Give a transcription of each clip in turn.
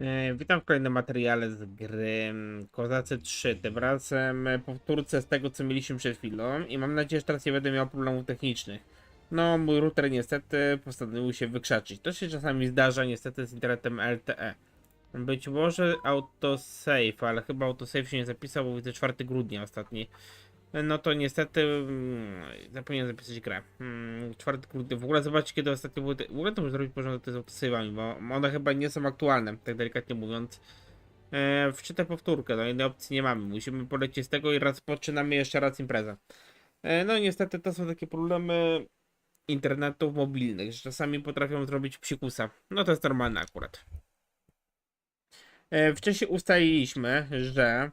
E, Witam w kolejnym materiale z gry mm, Kozacy 3. Tym razem e, powtórce z tego, co mieliśmy przed chwilą i mam nadzieję, że teraz nie będę miał problemów technicznych. No, mój router niestety postanowił się wykrzaczyć. To się czasami zdarza niestety z internetem LTE. Być może autosave, ale chyba autosave się nie zapisał, bo widzę 4 grudnia ostatni. No to niestety mm, zapomniałem zapisać grę. Mm, 4 grudnia. W ogóle zobaczcie kiedy ostatnio były. te- W ogóle to muszę zrobić porządek z autosave'ami, bo one chyba nie są aktualne, tak delikatnie mówiąc. E, wczytę powtórkę, no innej opcji nie mamy. Musimy polecieć z tego i rozpoczynamy jeszcze raz imprezę. E, no niestety to są takie problemy internetów mobilnych, że czasami potrafią zrobić psikusa. No to jest normalne akurat. E, wcześniej ustaliliśmy, że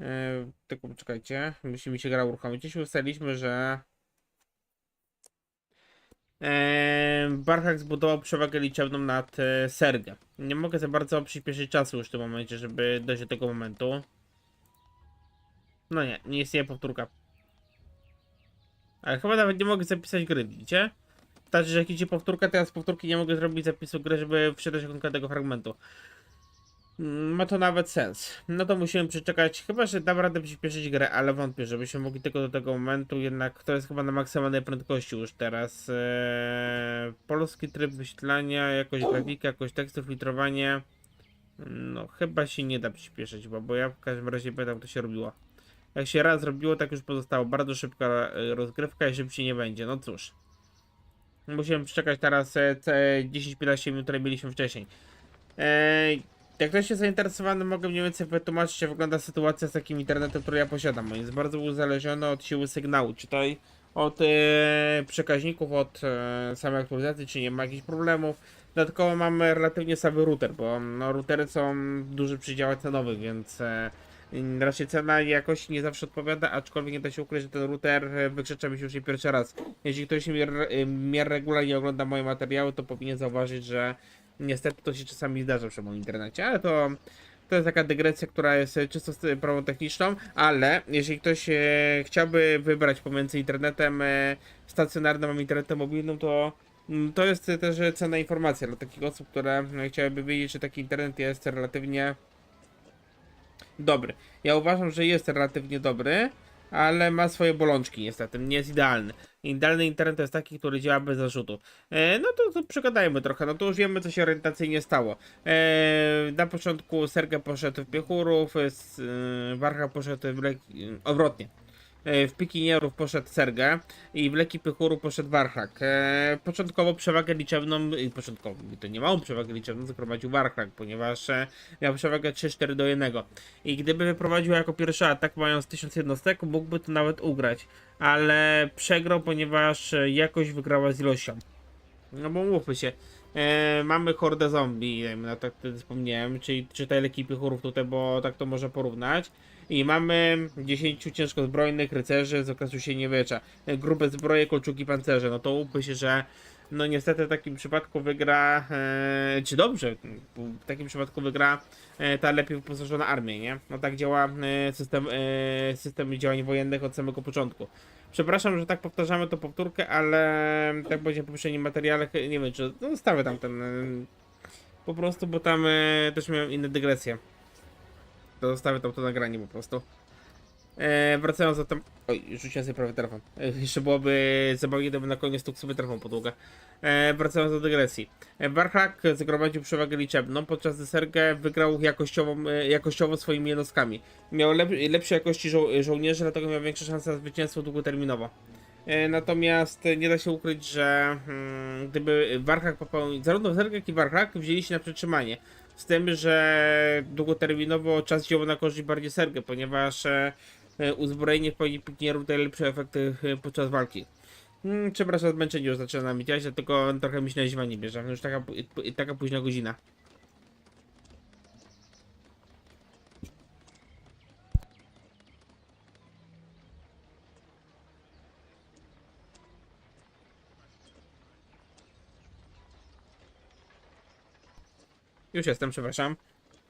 E, tylko poczekajcie, musi mi się gra uruchomić. Dzisiaj ustaliliśmy, że e, Barhak zbudował przewagę liczebną nad e, Sergę. Nie mogę za bardzo przyspieszyć czasu już w tym momencie, żeby dojść do tego momentu. No nie, nie istnieje powtórka. Ale chyba nawet nie mogę zapisać gry, widzicie? Znaczy, że jak idzie powtórka, to ja z powtórki nie mogę zrobić zapisu gry, żeby wczytać konkretnego fragmentu. Ma to nawet sens. No to musimy przeczekać. Chyba, że dam radę przyspieszyć grę, ale wątpię, żebyśmy mogli tylko do tego momentu. Jednak to jest chyba na maksymalnej prędkości już teraz. Eee, polski tryb wyświetlania, jakość grafiki, jakość tekstu, filtrowanie. No, chyba się nie da przyspieszyć, bo, bo ja w każdym razie pamiętam, to się robiło. Jak się raz zrobiło, tak już pozostało. Bardzo szybka e, rozgrywka i szybciej nie będzie. No cóż. Musimy przeczekać teraz e, te 10-15 minut, które mieliśmy wcześniej. Eee, jak ktoś jest zainteresowany, mogę mniej więcej wytłumaczyć, jak wygląda sytuacja z takim internetem, który ja posiadam. On jest bardzo uzależniony od siły sygnału, czytaj od e, przekaźników, od e, samej aktualizacji, czy nie ma jakichś problemów. Dodatkowo mamy relatywnie słaby router, bo no, routery są w dużych przedziałach cenowych, więc e, raczej cena i jakość nie zawsze odpowiada, aczkolwiek nie da się ukryć, że ten router wykrzycza mi się już nie pierwszy raz. Jeśli ktoś mnie, mnie regularnie ogląda moje materiały, to powinien zauważyć, że Niestety to się czasami zdarza przy moim internecie, ale to, to jest taka dygresja, która jest e, czysto sprawą techniczną, ale jeżeli ktoś e, chciałby wybrać pomiędzy internetem e, stacjonarnym a internetem mobilnym, to mm, to jest też e, cenna informacja dla takich osób, które e, chciałyby wiedzieć, czy taki internet jest relatywnie dobry. Ja uważam, że jest relatywnie dobry, ale ma swoje bolączki niestety, nie jest idealny. Idealny internet to jest taki, który działa bez zarzutu. E, no to, to przegadajmy trochę, no to już wiemy co się orientacyjnie stało. E, na początku Serga poszedł w Piechurów, s- e, Warcha poszedł w Leki, odwrotnie. E, w Pikinierów poszedł Sergę i w Leki Piechuru poszedł Warchak. E, początkowo przewagę liczebną, początkowo, to nie małą przewagę liczebną zaprowadził Warchak, ponieważ e, miał przewagę 3-4 do 1. I gdyby wyprowadził jako pierwszy atak mając 1000 jednostek, mógłby to nawet ugrać. Ale przegrał, ponieważ jakość wygrała z ilością. No bo mówmy się, e, mamy hordę zombie, no tak wtedy wspomniałem, czyli czytaj leki piechurów tutaj, bo tak to można porównać. I mamy 10 ciężko zbrojnych rycerzy z okresu średniowiecza. Grube zbroje, kolczugi, pancerze. No to mówmy się, że no niestety w takim przypadku wygra, e, czy dobrze, w takim przypadku wygra e, ta lepiej wyposażona armia, nie? No tak działa e, system, e, system działań wojennych od samego początku. Przepraszam, że tak powtarzamy tą powtórkę, ale tak będzie w poprzednim materiale, nie wiem, czy no, zostawię tam ten. e, Po prostu, bo tam e, też miałem inne dygresje. To zostawię tam to nagranie po prostu. E, wracając do tam. Oj, rzuciłem sobie prawie telefon. E, jeszcze byłoby zabawnie, gdyby na koniec stukł sobie telefon podłogę. E, wracając do dygresji. E, Warhak zgromadził przewagę liczebną, podczas gdy Serge wygrał jakościowo, e, jakościowo swoimi jednostkami. Miał lep, lepsze jakości żo żołnierzy, dlatego miał większe szanse na zwycięstwo długoterminowo. E, Natomiast nie da się ukryć, że mm, gdyby Warhak popełnił, zarówno Serge, jak i Warhak wzięli się na przetrzymanie. Z tym, że długoterminowo czas działał na korzyść bardziej Serge, ponieważ e, e, uzbrojenie w pełni pikinierów daje lepsze efekty e, podczas walki. Hmm, przepraszam, zmęczenie już zaczyna mi działać, dlatego trochę mi się na zima nie bierze. Już taka, taka późna godzina. Już jestem, przepraszam.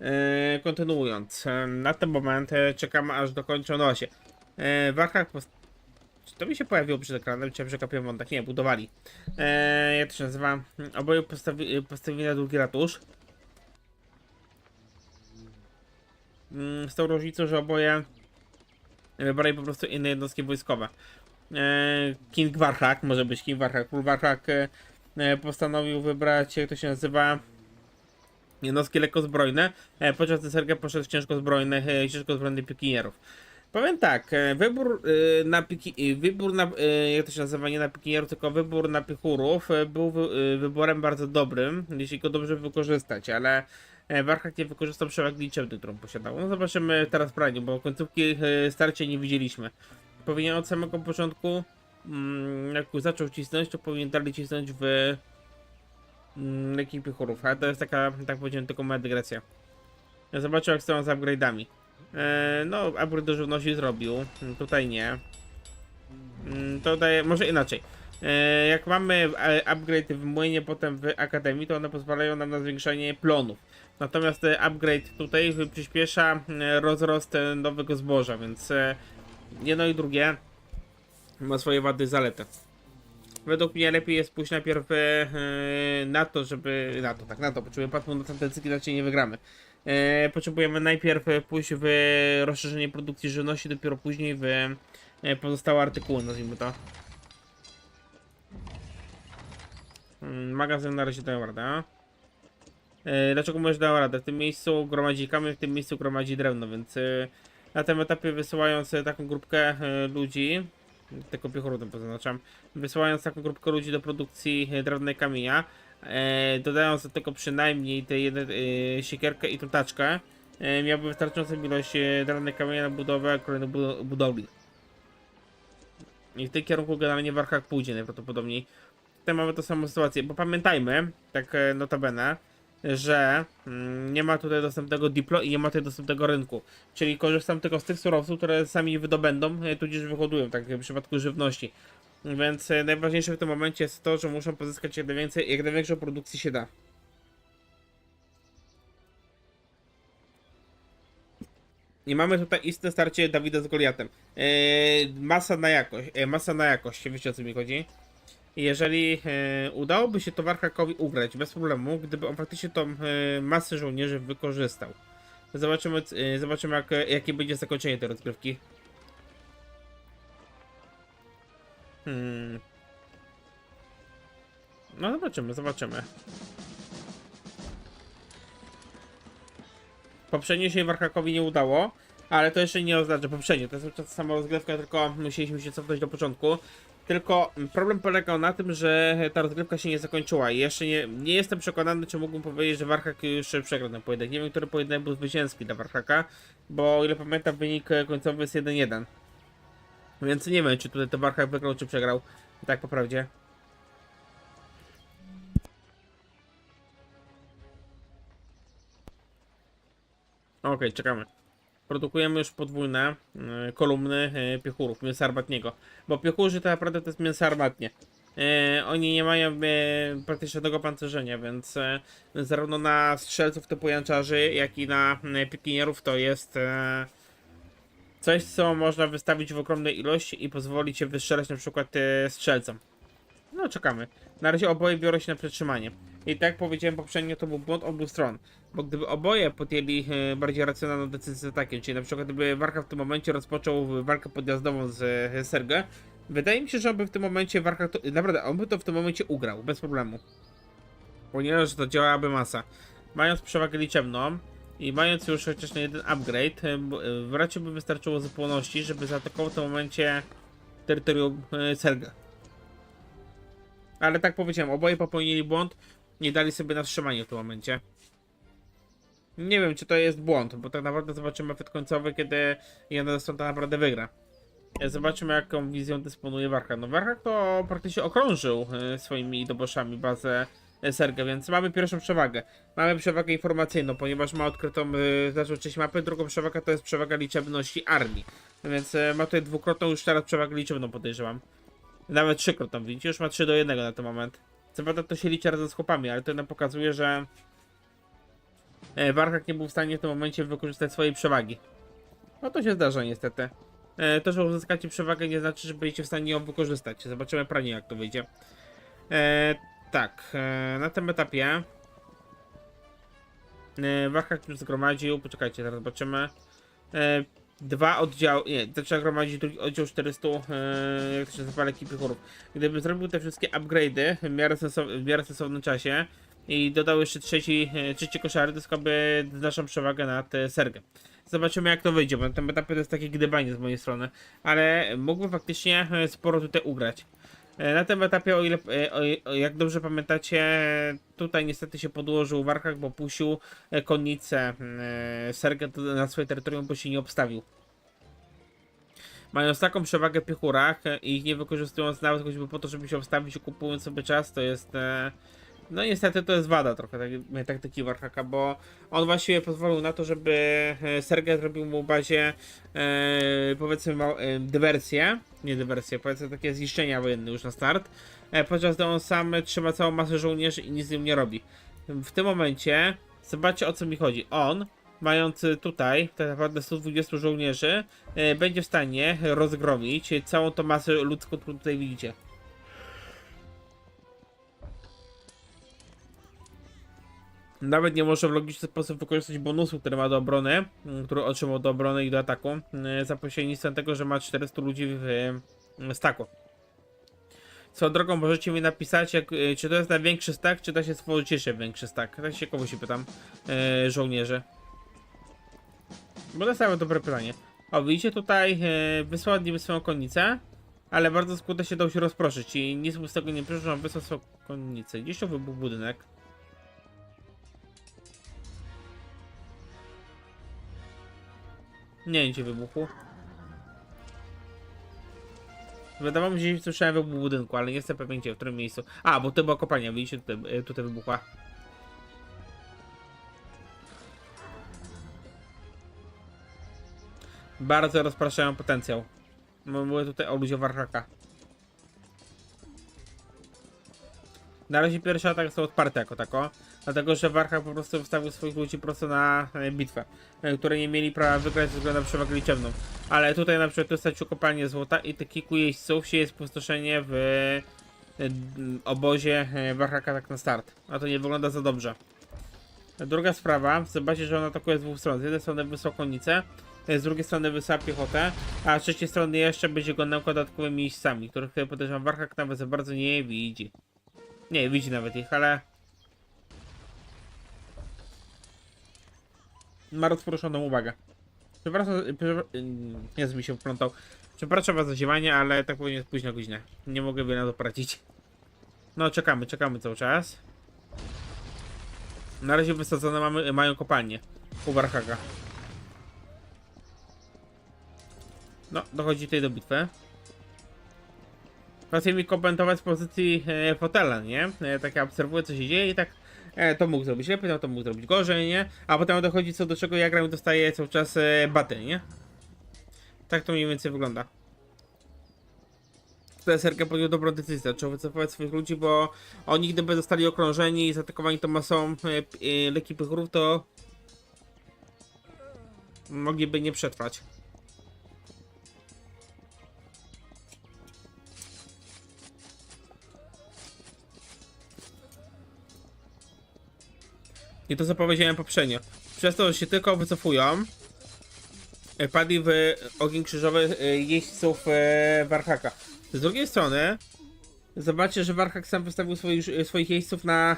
Eee, kontynuując, e, na ten moment e, czekam aż dokończą nosie. E, post... Czy to mi się pojawiło przed ekranem, czy ja przegapiłem wątek? Nie, budowali. Eee, jak to się nazywa? Oboje postawi... postawili na drugi ratusz. mm, z tą różnicą, że oboje wybrali po prostu inne jednostki wojskowe. E, King Warhak, może być King Warhak, król Warhak e, e, postanowił wybrać, jak to się nazywa, jednostki lekkozbrojne, e, podczas gdy Sergia poszedł w ciężkozbrojnych, e, ciężkozbrojnych pikinierów. Powiem tak, e, wybór na piki, wybór na, jak to się nazywa, nie na pikinierów, tylko wybór na pichurów był wy, wyborem bardzo dobrym, jeśli go dobrze wykorzystać, ale Warhak nie wykorzystał przewagi liczebnej, którą posiadał. No zobaczymy teraz praniu, bo końcówki starcia nie widzieliśmy. Powinien od samego początku, mm, jak zaczął cisnąć, to powinien dalej cisnąć w mm, lekich pichurów, ale to jest taka, tak powiedziałem, tylko moja dygresja. Zobaczę jak stoją z upgrade'ami. E, no, upgrade do żywności zrobił, mm, tutaj nie. Mm, To daje, może inaczej. E, Jak mamy e, upgrade w młynie, potem w akademii, to one pozwalają nam na zwiększenie plonów. Natomiast e, upgrade tutaj przyspiesza e, rozrost nowego zboża, więc jedno i drugie ma swoje wady i zalety. Według mnie lepiej jest pójść najpierw e, na to, żeby. Na to, tak, na to. Potrzebujemy pasmo na tendencyjki, inaczej nie wygramy. E, potrzebujemy najpierw e, pójść w rozszerzenie produkcji żywności, dopiero później w e, pozostałe artykuły, nazwijmy to. Mm, Magazyn na razie dają radę. E, Dlaczego możesz dają radę? W tym miejscu gromadzi kamień, w tym miejscu gromadzi drewno, więc e, na tym etapie wysyłając e, taką grupkę e, ludzi, tylko piechurutę pozaznaczam, wysyłając taką grupkę ludzi do produkcji e, drewnej kamienia, e, dodając do tego przynajmniej tę jedną e, siekierkę i tą taczkę, e, miałby wystarczającą ilość e, drewnej kamienia na budowę kolejnych budo- budowli. I w tym kierunku generalnie Warhak pójdzie najprawdopodobniej. Tutaj mamy tą samą sytuację, bo pamiętajmy, tak e, notabene, że mm, nie ma tutaj dostępnego diplo i nie ma tutaj dostępnego rynku. Czyli korzystam tylko z tych surowców, które sami wydobędą, e, tudzież wyhodują, tak w przypadku żywności. Więc e, najważniejsze w tym momencie jest to, że muszą pozyskać jak najwięcej, jak największą produkcji się da. I mamy tutaj istne starcie Dawida z Goliatem. E, masa na jakość, masa na jakość, wiecie o co mi chodzi? Jeżeli e, udałoby się to Warhakowi ugrać bez problemu, gdyby on faktycznie tą e, masę żołnierzy wykorzystał. Zobaczymy, e, zobaczymy jak, jakie będzie zakończenie tej rozgrywki. Hmm. No zobaczymy, zobaczymy. Poprzednio się Warhakowi nie udało, ale to jeszcze nie oznacza, poprzednio, to jest ta sama rozgrywka, tylko musieliśmy się cofnąć do początku. Tylko problem polegał na tym, że ta rozgrywka się nie zakończyła i jeszcze nie, nie jestem przekonany, czy mógłbym powiedzieć, że Warhak już przegrał ten pojedynek. Nie wiem, który pojedynek był zwycięski dla Warhaka, bo o ile pamiętam wynik końcowy jest 1-1. Więc nie wiem, czy tutaj to Warhak wygrał, czy przegrał. Tak po prawdzie. Okej, czekamy. Produkujemy już podwójne e, kolumny e, piechurów, mięsa armatniego. Bo piechurzy to naprawdę to jest mięso armatnie. E, oni nie mają praktycznie żadnego pancerzenia, więc zarówno na strzelców typu janczarzy, jak i na pikinierów to jest coś, co można wystawić w ogromnej ilości i pozwolić się wystrzelać na przykład strzelcom. No, czekamy. Na razie oboje biorą się na przetrzymanie. I tak jak powiedziałem poprzednio, to był błąd obu stron. Bo gdyby oboje podjęli e, bardziej racjonalną decyzję taką, czyli na przykład gdyby Warka w tym momencie rozpoczął walkę podjazdową z e, Sergę, wydaje mi się, że on by w tym momencie Warka, to, naprawdę, on by to w tym momencie ugrał, bez problemu. Ponieważ to działałaby masa. Mając przewagę liczebną i mając już chociaż na jeden upgrade, e, racie by wystarczyło zupełności, żeby zaatakował w tym momencie terytorium Serga. Ale tak powiedziałem, oboje popełnili błąd, nie dali sobie na wstrzymanie w tym momencie. Nie wiem, czy to jest błąd, bo tak naprawdę zobaczymy efekt końcowy, kiedy strona tak naprawdę wygra. E, Zobaczymy, jaką wizją dysponuje Warhak. No Warhak to praktycznie okrążył e, swoimi doboszami bazę e, Serga, więc mamy pierwszą przewagę. Mamy przewagę informacyjną, ponieważ ma odkrytą znaczną część mapy, drugą przewagę to jest przewaga liczebności armii. Więc ma tutaj dwukrotną już teraz przewagę liczebną podejrzewam. Nawet trzykrotną, widzicie? Już ma 3 do 1 na ten moment. Co prawda to się liczy razem z chłopami, ale to nam pokazuje, że e, Warhak nie był w stanie w tym momencie wykorzystać swojej przewagi. No to się zdarza niestety. E, To, że uzyskacie przewagę nie znaczy, że będziecie w stanie ją wykorzystać. Zobaczymy pranie jak to wyjdzie. E, tak, e, na tym etapie E, Warhak już zgromadził, poczekajcie, zaraz zobaczymy. Dwa oddziały, nie, zaczyna gromadzić drugi oddział 400, e, jak to się nazywa, ekipy chorób. Gdyby zrobił te wszystkie upgrade'y w miarę, w miarę sensownym czasie i dodał jeszcze trzeci, e, trzeci koszary, to zyskałby znaczną przewagę nad Sergę. Zobaczymy jak to wyjdzie, bo na tym etapie to jest takie gdybanie z mojej strony, ale mógłby faktycznie sporo tutaj ugrać. E, Na tym etapie, o ile, e, o, jak dobrze pamiętacie, tutaj niestety się podłożył Warhak, bo puścił e, konnicę Sergę na swoje terytorium, bo się nie obstawił. Mając taką przewagę w piechurach i ich nie wykorzystując nawet choćby po to, żeby się obstawić kupując sobie czas, to jest... No niestety to jest wada trochę tak, taktyki Warhaka, bo on właściwie pozwolił na to, żeby e, Sergej zrobił mu bazie e, powiedzmy ma, e, dywersję, nie dywersję, powiedzmy takie zniszczenia wojenne już na start, e, podczas gdy on sam trzyma całą masę żołnierzy i nic z nim nie robi. W tym momencie, zobaczcie o co mi chodzi. On, mając tutaj tak naprawdę 120 żołnierzy, e, będzie w stanie rozgromić całą tą masę ludzką, którą tutaj widzicie. Nawet nie może w logiczny sposób wykorzystać bonusu, który ma do obrony, mm, który otrzymał do obrony i do ataku, mm, za pośrednictwem tego, że ma 400 ludzi w mm, staku. Co drogą możecie mi napisać, jak, y, czy to jest największy stak, czy da się stworzyć jeszcze większy stak. Tak się się pytam, e, żołnierzy. Bo to jest nawet dobre pytanie. O, widzicie tutaj, e, wysłał niby swoją konnicę, ale bardzo skutecznie dał się rozproszyć i nic mu z tego nie przyszło, wysłał swoją konnicę. Gdzieś to wybuchł budynek. Nie wiem, gdzie wybuchł. Wydawało mi się, że słyszałem wybuch budynku, ale nie jestem pewien gdzie, w którym miejscu. A, bo to była kopalnia, widzicie, tutaj, e, tutaj wybuchła. Bardzo rozpraszają potencjał. Mówię tutaj o ludziach Warhaka. Na razie pierwszy atak został odparty jako tako, dlatego że Warhak po prostu wystawił swoich ludzi prosto na bitwę, e, które nie mieli prawa wygrać ze względu na przewagę liczebną. Ale tutaj na przykład dostać kopalnię złota i te kilku jeźdźców się jest spustoszenie w e, obozie e, Warhaka tak na start. A to nie wygląda za dobrze. Druga sprawa, zobaczcie, że on atakuje z dwóch stron. Z jednej strony wysłał konnicę, z drugiej strony wysłała piechotę, a z trzeciej strony jeszcze będzie go nękał dodatkowymi jeźdźcami, których e, podejrzewam Warhak nawet za bardzo nie widzi. Nie, widzi nawet ich, ale... Ma rozporuszoną uwagę. Przepraszam, jest mi się wplątał. Przepraszam was za ziewanie, ale tak powinien jest późna godzina. Nie mogę wiele dopracić. No, czekamy, czekamy cały czas. Na razie wysadzone mamy, mają kopalnię u. No, dochodzi tutaj do bitwy. Łatwiej mi komentować z pozycji e, fotela, nie? E, tak ja obserwuję co się dzieje i tak e, to mógł zrobić lepiej, no to mógł zrobić gorzej, nie? A potem dochodzi co do czego ja gram i dostaję cały czas e, baty, nie? Tak to mniej więcej wygląda. Sergej podjął dobrą decyzję, trzeba wycofywać swoich ludzi, bo oni gdyby zostali okrążeni i zaatakowani tą masą e, e, pychrów, to mogliby nie przetrwać. I to co powiedziałem poprzednio. Przez to, że się tylko wycofują, e, padli w ogień krzyżowy e, jeźdźców e, Warhaka. Z drugiej strony, zobaczcie, że Warhak sam wystawił swoich, swoich jeźdźców na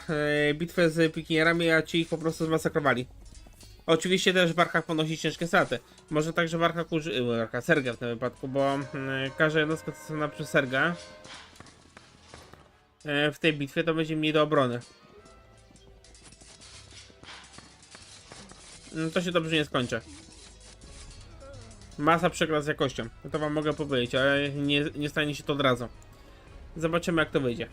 bitwę z pikinierami, a ci ich po prostu zmasakrowali. Oczywiście też Warhak ponosi ciężkie straty. Może także Warhak użył, Serga w tym wypadku, bo mm, każda jednostka stosowana przez Serga w tej bitwie to będzie mniej do obrony. No to się dobrze nie skończy. Masa przegra z jakością. To wam mogę powiedzieć, ale nie, nie stanie się to od razu. Zobaczymy jak to wyjdzie.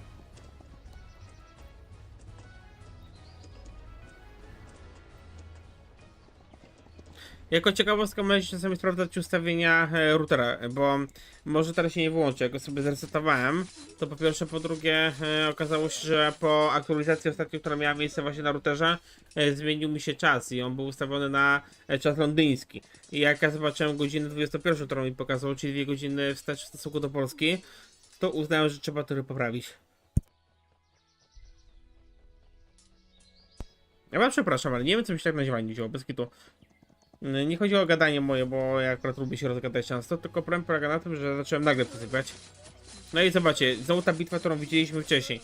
Jako ciekawostka możecie czasami sprawdzać ustawienia e, routera, bo może teraz się nie wyłączy. Jak go sobie zresetowałem, to po pierwsze, po drugie e, okazało się, że po aktualizacji ostatniej, która miała miejsce właśnie na routerze, e, zmienił mi się czas i on był ustawiony na czas londyński. I jak ja zobaczyłem godzinę 21, którą mi pokazał, czyli dwie godziny wstecz w stosunku do Polski, to uznałem, że trzeba to poprawić. Ja was przepraszam, ale nie wiem co mi się tak na ziemi wzięło, bez kitu. Yy, Nie chodzi o gadanie moje, bo ja akurat lubię się rozgadać często, tylko problem polega na tym, że zacząłem nagle posypać. No i zobaczcie, znowu ta bitwa, którą widzieliśmy wcześniej.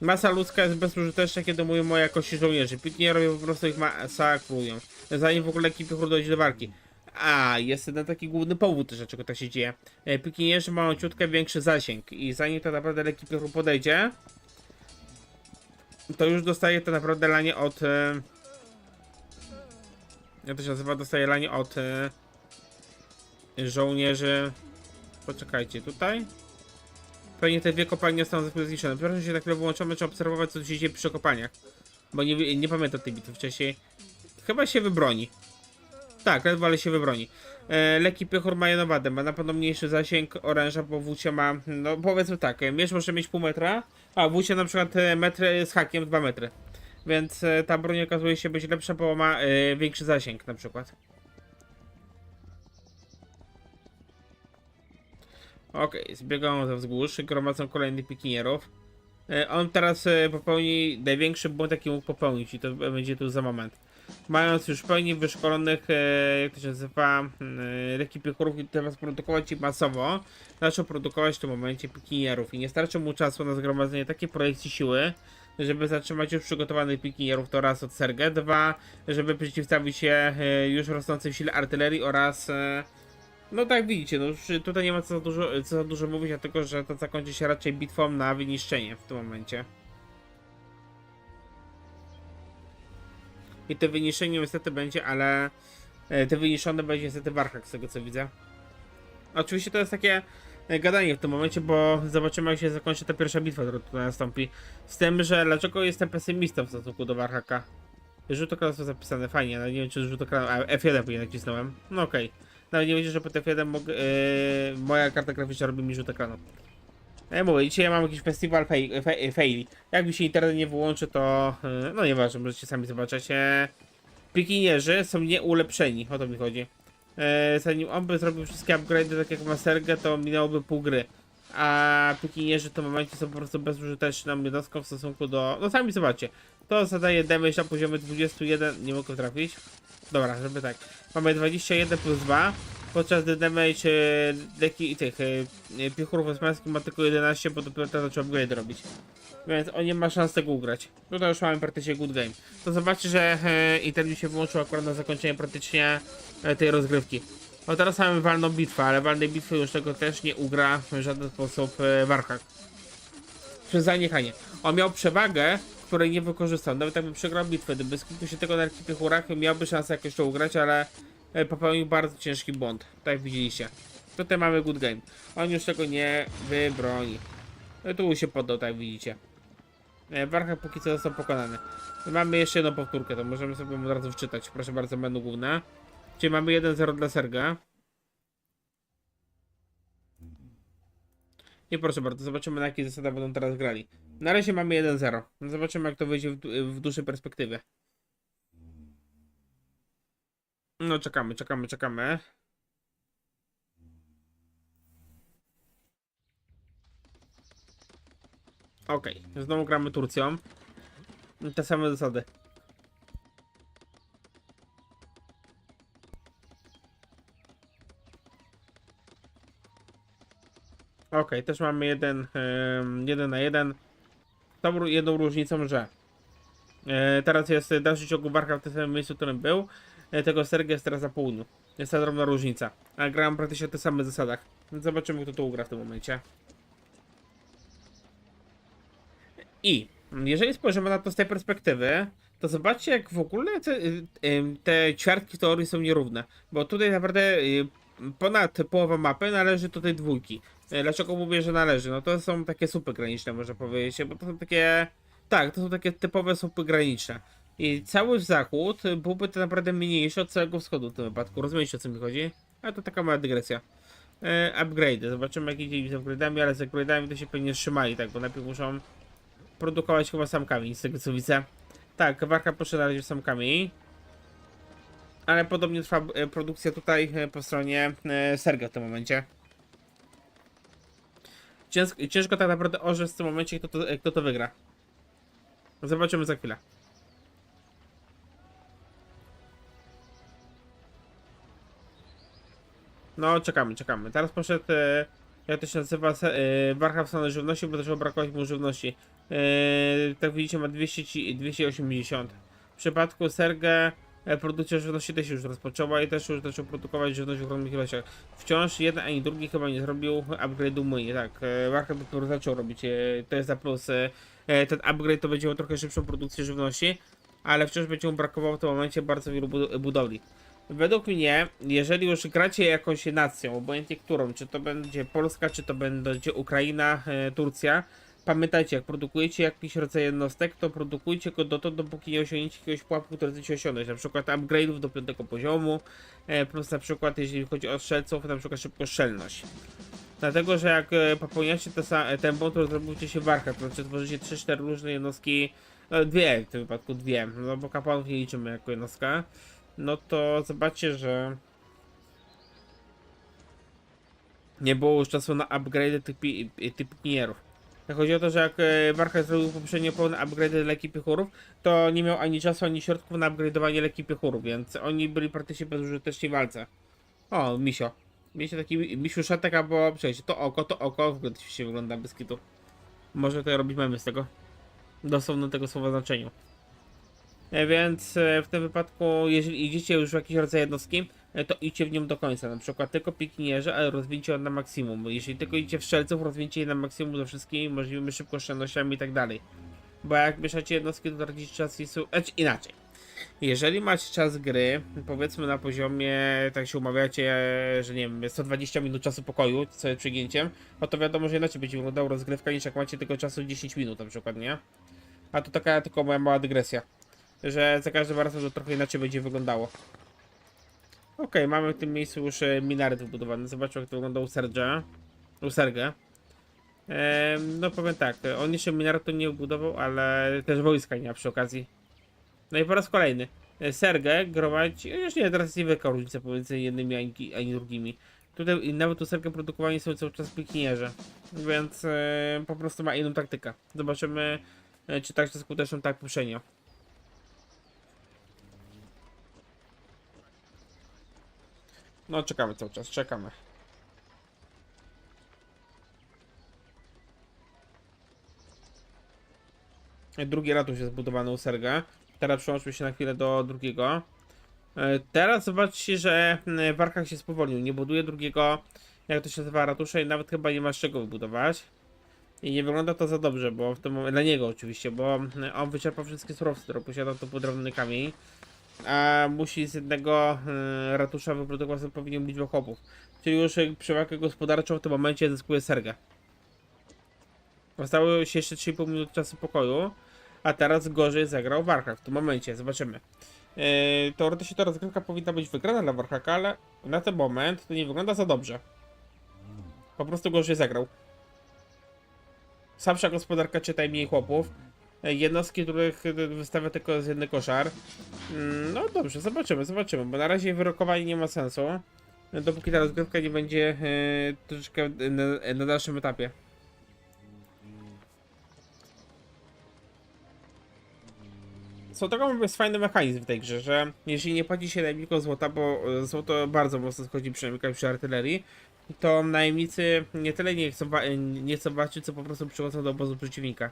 Masa ludzka jest bezużyteczna, kiedy mówią moje jakości żołnierzy. Pitnierowie po prostu ich masakrują. Zanim w ogóle ekipy dojdzie do walki. A, jest jeden taki główny powód, dlaczego tak się dzieje. E, Pikinierzy mają ciutkę większy zasięg i zanim to naprawdę ekipy podejdzie, to już dostaje to naprawdę lanie od... E, jak to się nazywa? Dostaje lanie od e, żołnierzy... Poczekajcie, tutaj? Pewnie te dwie kopalnie zostaną za chwilę zniszczone. Proszę się na chwilę wyłączamy, czy obserwować co tu się dzieje przy kopalniach. Bo nie, nie pamiętam tej bitwy wcześniej. Chyba się wybroni. Tak, ledwo ale się wybroni. E, leki pychor ma jedną wadę, ma na pewno mniejszy zasięg, oręża, bo włócia ma, no powiedzmy tak, e, miecz może mieć pół metra, a włócia na przykład e, metr z hakiem 2 metry. Więc e, ta broń okazuje się być lepsza, bo ma e, większy zasięg na przykład. Okej, zbiegają ze wzgórz, gromadzą kolejnych pikinierów. E, On teraz popełni największy błąd, jaki mógł popełnić i to będzie tu za moment. Mając już pełni wyszkolonych, jak to się nazywa, e, ekipy chórów, i teraz produkować ich masowo, zaczął produkować w tym momencie pikinierów i nie starczy mu czasu na zgromadzenie takiej projekcji siły, żeby zatrzymać już przygotowanych pikinierów, to raz od Serge, dwa, żeby przeciwstawić się e, już rosnącej sile artylerii oraz e, no tak widzicie, no już tutaj nie ma co za dużo, co za dużo mówić, dlatego że to zakończy się raczej bitwą na wyniszczenie w tym momencie. I to wyniszczenie niestety będzie, ale e, te wyniszczone będzie niestety Warhak z tego co widzę. Oczywiście to jest takie gadanie w tym momencie, bo zobaczymy jak się zakończy ta pierwsza bitwa, która tutaj nastąpi. Z tym, że dlaczego jestem pesymistą w stosunku do Warhaka. Rzut okradł zapisane fajnie, ale nie wiem czy rzut okradł, a F1 później nacisnąłem. No okej. Nawet nie wiedzieć, że po F1 mogę, yy, moja karta graficzna robi mi rzut ekranu. Ja mówię, dzisiaj ja mam jakiś festiwal fej, fe, faili. Jak mi się internet nie wyłączy, to... Yy, no nieważne, możecie sami zobaczyć. E, pikinierzy są nieulepszeni, o to mi chodzi. E, zanim on by zrobił wszystkie upgrade'y tak jak ma Sergę, to minęłoby pół gry. A pikinierzy w tym momencie są po prostu bezużyteczną jednostką w stosunku do... No sami zobaczcie. To zadaje damage na poziomie 21, nie mogę trafić. Dobra, żeby tak. Mamy 21 plus 2, podczas gdy damage e, deki i tych e, piechurów osmańskich ma tylko 11, bo dopiero teraz zaczął upgrade robić. Więc on nie ma szans tego ugrać. Tutaj już mamy praktycznie good game. To zobaczcie, że e, internet się wyłączył akurat na zakończenie praktycznie e, tej rozgrywki. No teraz mamy walną bitwę, ale walnej bitwy już tego też nie ugra w żaden sposób e, Warhak. Przez zaniechanie. On miał przewagę, której nie wykorzystał. Nawet jakby przegrał bitwę, gdyby skupił się tylko na ekipie chórach, miałby szansę jakoś to ugrać, ale e, popełnił bardzo ciężki błąd. Tak jak widzieliście. Tutaj mamy good game. On już tego nie wybroni. No tu się poddał, tak jak widzicie. E, Warhak póki co został pokonany. Mamy jeszcze jedną powtórkę, to możemy sobie od razu wczytać. Proszę bardzo, menu główne. Czyli mamy 1-0 dla Serga. I proszę bardzo, zobaczymy na jakie zasady będą teraz grali. Na razie mamy 1-0. Zobaczymy jak to wyjdzie w, w dłuższej perspektywie. No czekamy, czekamy, czekamy. Okej, znowu gramy Turcją. Te same zasady. Okej, też mamy jeden, em, jeden na jeden. Tą ró- jedną różnicą, że e, teraz jest w dalszym ciągu Warcraft w tym samym miejscu, w którym był. E, tego Sergia jest teraz na południu. Jest ta drobna różnica. A gram praktycznie o tych samych zasadach. Zobaczymy, kto to ugra w tym momencie. I jeżeli spojrzymy na to z tej perspektywy, to zobaczcie, jak w ogóle te, y, y, te ćwiartki teorii są nierówne. Bo tutaj naprawdę y, ponad połowa mapy należy do tej dwójki. E, Dlaczego mówię, że należy? No to są takie słupy graniczne, można powiedzieć, bo to są takie... Tak, to są takie typowe słupy graniczne. I cały zachód byłby to naprawdę mniejszy od całego wschodu w tym wypadku. Rozumiecie o co mi chodzi? Ale to taka mała dygresja. E, upgrade. Zobaczymy jak idzie z upgrade'ami, ale z upgrade'ami to się pewnie trzymali, tak, bo najpierw muszą produkować chyba sam kamień, z tego co widzę. Tak, Warka poszedł na razie w sam kamień. Ale podobnie trwa e, produkcja tutaj e, po stronie e, Serga w tym momencie. Ciężko, ciężko tak naprawdę orzec w tym momencie, kto to, kto to wygra. Zobaczymy za chwilę. No, czekamy, czekamy. Teraz poszedł, e, jak to się nazywa, e, Warhaw Stanu Żywności, bo zaczęło brakować mu żywności. E, tak widzicie, ma 200, ci- 280. W przypadku Serge e, produkcja żywności też już rozpoczęła i też już zaczął produkować żywność w ogromnych ilościach. Wciąż jeden ani drugi chyba nie zrobił upgrade'u myj, tak. E, Warhaw dopiero zaczął robić, e, to jest za plus. E, e, ten upgrade to będzie miał trochę szybszą produkcję żywności, ale wciąż będzie mu brakowało w tym momencie bardzo wielu bud- budowli. Według mnie, jeżeli już gracie jakąś nacją, obojętnie którą, czy to będzie Polska, czy to będzie Ukraina, e, Turcja, pamiętajcie, jak produkujecie jakiś rodzaj jednostek, to produkujcie go dotąd, dopóki nie osiągniecie jakiegoś pułapu, który chcecie osiągnąć, na przykład upgrade'ów do piątego poziomu, e, plus na przykład, jeżeli chodzi o strzelców, na przykład szybkostrzelność. Dlatego, że jak e, popełniacie te ten błąd, to zrobicie się warka, to znaczy tworzycie 3-4 różne jednostki, no, dwie w tym wypadku, dwie, no bo kapłanów nie liczymy jako jednostka, no to zobaczcie, że nie było już czasu na upgrade tych, tych. Chodzi o to, że jak e, Warha zrobił poprzednio pełne upgrade dla ekipy chórów, to nie miał ani czasu, ani środków na upgrade'owanie ekipy chórów, więc oni byli praktycznie bezużyteczni w walce. O, misio. Mieliście taki misiu szatek, albo przejście, to oko, to oko, w ogóle się wygląda bez kitu. Może to robić memy z tego. Dosłowno tego słowa znaczeniu. E, Więc e, w tym wypadku, jeżeli idziecie już w jakiś rodzaj jednostki, e, to idźcie w nią do końca. Na przykład tylko pikinierze, ale rozwincie ją na maksimum. Bo Jeżeli tylko idziecie w strzelców, rozwincie je na maksimum ze wszystkimi możliwymi szybkoszczędnościami i tak dalej. Bo jak mieszacie jednostki, to tracicie czas i su... Ecz, inaczej. Jeżeli macie czas gry, powiedzmy na poziomie, tak się umawiacie, że nie wiem, 120 minut czasu pokoju, sobie przygięciem, no to wiadomo, że inaczej będzie wyglądała rozgrywka niż jak macie tylko czasu 10 minut na przykład, nie? A to taka tylko moja mała dygresja że za każdym razem to trochę inaczej będzie wyglądało. Okej, mamy w tym miejscu już e, minaret wybudowany. Zobaczmy jak to wygląda u Serge. U Serge. Ehm, no powiem tak, on jeszcze minaretu nie budował, ale też wojska nie ma przy okazji. No i po raz kolejny. Serge gromadzi, już nie, teraz jest niewielka różnica pomiędzy jednymi ani, ani drugimi. Tutaj nawet u Serge produkowani są cały czas pikinierze, więc e, po prostu ma inną taktykę. Zobaczymy, e, czy tak skuteczną tak poprzednio. No czekamy cały czas, czekamy. Drugi ratusz jest zbudowany u Serga. Teraz przełączmy się na chwilę do drugiego. E, Teraz zobaczcie, że Warkach się spowolnił. Nie buduje drugiego, jak to się nazywa, ratusza i nawet chyba nie ma z czego wybudować. I nie wygląda to za dobrze, bo w tym momencie, dla niego oczywiście, bo on wyczerpał wszystkie surowce, które posiadał, to podrobny kamień a musi z jednego y, ratusza wyprodukować odpowiednią liczbę chłopów. Czyli już przewagę gospodarczą w tym momencie zyskuje Serga. Zostało się jeszcze 3,5 minut czasu pokoju, a teraz gorzej zagrał Warcraft. W tym momencie, zobaczymy. Yy, teoretycznie ta rozgrywka powinna być wygrana dla Warhacka, ale na ten moment to nie wygląda za dobrze. Po prostu gorzej zagrał. Słabsza gospodarka czytaj mniej chłopów. Jednostki, których wystawia tylko z jedny koszar. Mm, No dobrze, zobaczymy, zobaczymy, bo na razie wyrokowanie nie ma sensu. Dopóki ta rozgrywka nie będzie e, troszeczkę na, na dalszym etapie. Co taką jest fajny mechanizm w tej grze, że jeśli nie płaci się najemnikom złota, bo złoto bardzo mocno schodzi przy najemnikach przy artylerii, to najemnicy nie tyle nie chcą, nie chcą walczyć, co po prostu przychodzą do obozu przeciwnika.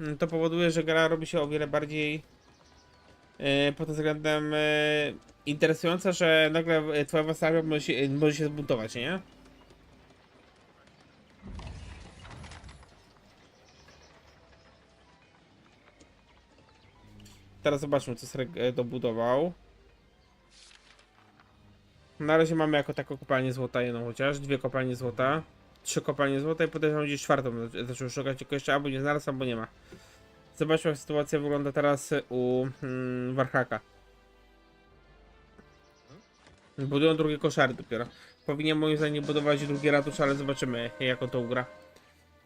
Mm, To powoduje, że gra robi się o wiele bardziej e, pod tym względem e, interesująca, że nagle e, twoja wasalia może się, może się zbuntować, nie? Teraz zobaczmy, co Srek dobudował. Na razie mamy jako taką kopalnię złota jedną chociaż, dwie kopalnie złota, trzy kopalnie złota i podejrzewam gdzieś czwartą zaczął szukać, tylko jeszcze albo nie znalazł, albo nie ma. Zobaczmy jak sytuacja wygląda teraz u mm, Warhaka. Budują drugie koszary dopiero. Powinien moim zdaniem budować drugi ratusz, ale zobaczymy jak on to ugra.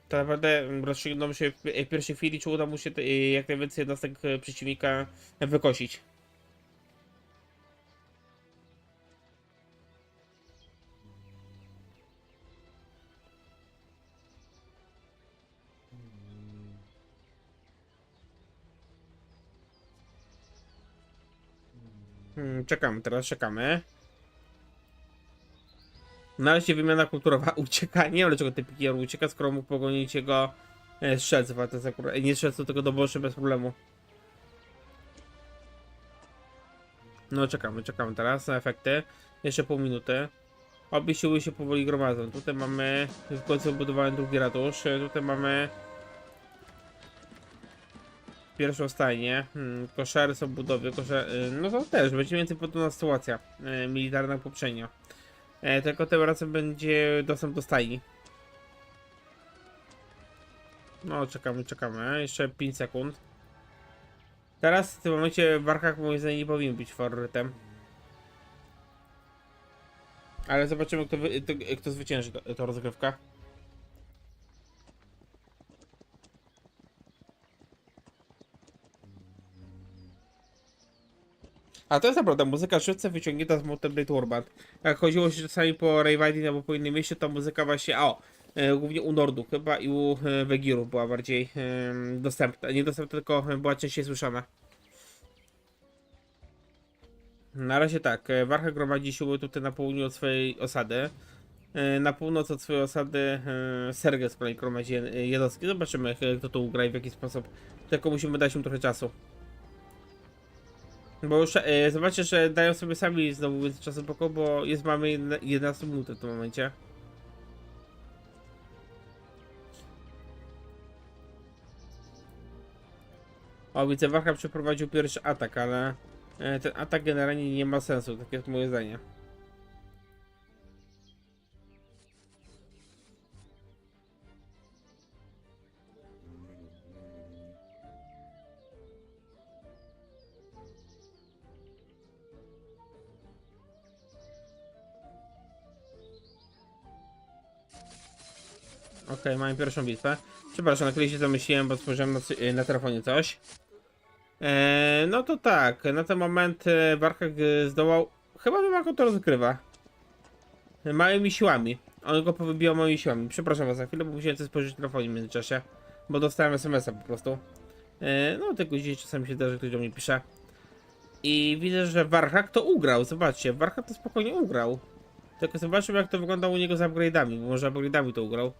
Tak naprawdę mm, rozstrzygnął się w pierwszej chwili, czy uda mu się jak najwięcej jednostek e, przeciwnika wykosić. Hmm, czekamy, teraz czekamy. Na razie wymiana kulturowa ucieka. Nie wiem dlaczego ten pikier ucieka, skoro mógł pogonić jego e, strzelców, a to jest akurat, nie strzelców, tylko doboszy bez problemu. No czekamy, czekamy teraz na efekty. Jeszcze pół minuty. Obie siły się powoli gromadzą. Tutaj mamy w końcu budowany drugi ratusz. E, Tutaj mamy pierwszą stajnię. Hmm, koszary są w budowie. Koszary, no to też będzie więcej podobna sytuacja e, militarna poprzednio. E, tylko tym razem będzie dostęp do stajni. No, czekamy, czekamy. Jeszcze 5 sekund. Teraz w tym momencie Warhak moim zdaniem nie powinien być faworytem. Ale zobaczymy, kto, wy, to, kto zwycięży to rozgrywka. A to jest naprawdę muzyka szybce wyciągnięta z Mountain Warband. Jak chodziło się czasami po Rayviding albo po innym mieście, to muzyka właśnie, a o, e, głównie u Nordu chyba i u e, Wegirów była bardziej e, dostępna. Nie dostępna, tylko była częściej słyszana. Na razie tak, Warcha gromadzi siły tutaj na południu od swojej osady. Na północ od swojej osady Sergej z kolei gromadzi jednostki. Zobaczymy, kto to ugra i w jaki sposób. Tylko musimy dać im trochę czasu. Bo już e, zobaczcie, że dają sobie sami znowu więcej czasu poko, bo jest mamy jedne- 11 minut w tym momencie. O, widzę, Wacha przeprowadził pierwszy atak, ale e, ten atak generalnie nie ma sensu, takie jest moje zdanie. Okej, mamy pierwszą bitwę. Przepraszam, na chwilę się zamyśliłem, bo spojrzałem na, cy- na telefonie coś. Eee, no to tak, na ten moment e, Warhak e, zdołał... Chyba on to rozgrywa. E, Małymi siłami. On go powybijał małymi siłami. Przepraszam was za chwilę, bo musiałem coś spojrzeć na telefonie w międzyczasie. Bo dostałem SMS-a po prostu. E, no tylko gdzieś czasami się zdarza, że ktoś do mnie pisze. I widzę, że Warhak to ugrał. Zobaczcie, Warhak to spokojnie ugrał. Tylko zobaczymy jak to wygląda u niego z upgrade'ami, bo może upgrade'ami to ugrał.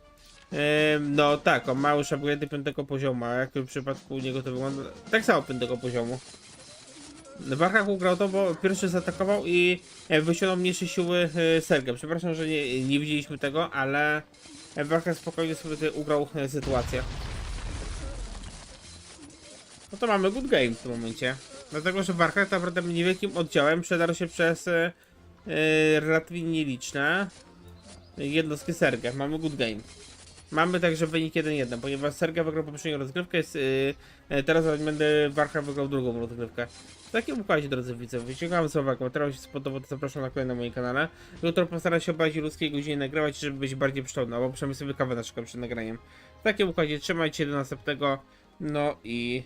No tak, on ma już upgrade piątego poziomu, a jak w przypadku niego to wygląda tak samo piątego poziomu. Warhak ugrał to, bo pierwszy zaatakował i e, wyciągnął mniejsze siły e, Sergem. Przepraszam, że nie, nie widzieliśmy tego, ale e, Warhak spokojnie sobie tutaj ugrał sytuację. No to mamy good game w tym momencie. Dlatego, że tak naprawdę niewielkim oddziałem przedarł się przez e, relatywnie nieliczne jednostki Serga. Mamy good game. Mamy także wynik 1-1, ponieważ Serga wygrał poprzednią rozgrywkę, jest, yy, teraz będę Warha wygrał drugą rozgrywkę. W takim układzie, drodzy widzowie, dziękuję uwagę, materiał się spodobał, to zapraszam na kolejne na moim kanale. Jutro postaram się o bardziej ludzkiej godzinie nagrywać, żeby być bardziej przytomny, albo przynajmniej sobie kawę naszukam przed nagraniem. W takim układzie, trzymajcie się do następnego, no i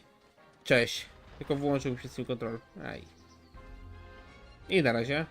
cześć. Tylko wyłączył mi się z tym kontrol. Aj. I na razie.